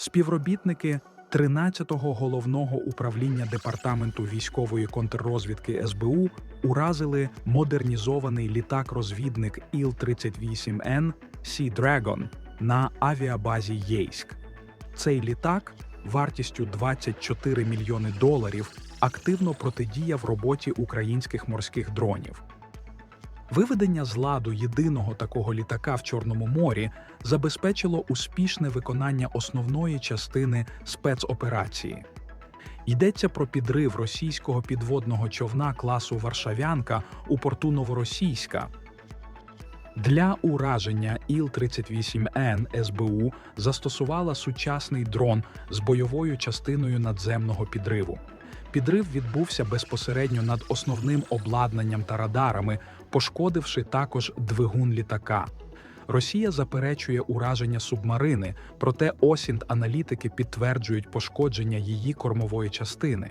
Співробітники 13-го головного управління департаменту військової контррозвідки СБУ уразили модернізований літак-розвідник Іл-38Н Сі Dragon на авіабазі Єйськ. Цей літак вартістю 24 мільйони доларів активно протидіяв роботі українських морських дронів. Виведення з ладу єдиного такого літака в Чорному морі забезпечило успішне виконання основної частини спецоперації. Йдеться про підрив російського підводного човна класу Варшавянка у порту Новоросійська. Для ураження Іл-38Н СБУ застосувала сучасний дрон з бойовою частиною надземного підриву. Підрив відбувся безпосередньо над основним обладнанням та радарами, пошкодивши також двигун літака. Росія заперечує ураження субмарини, проте осінт аналітики підтверджують пошкодження її кормової частини.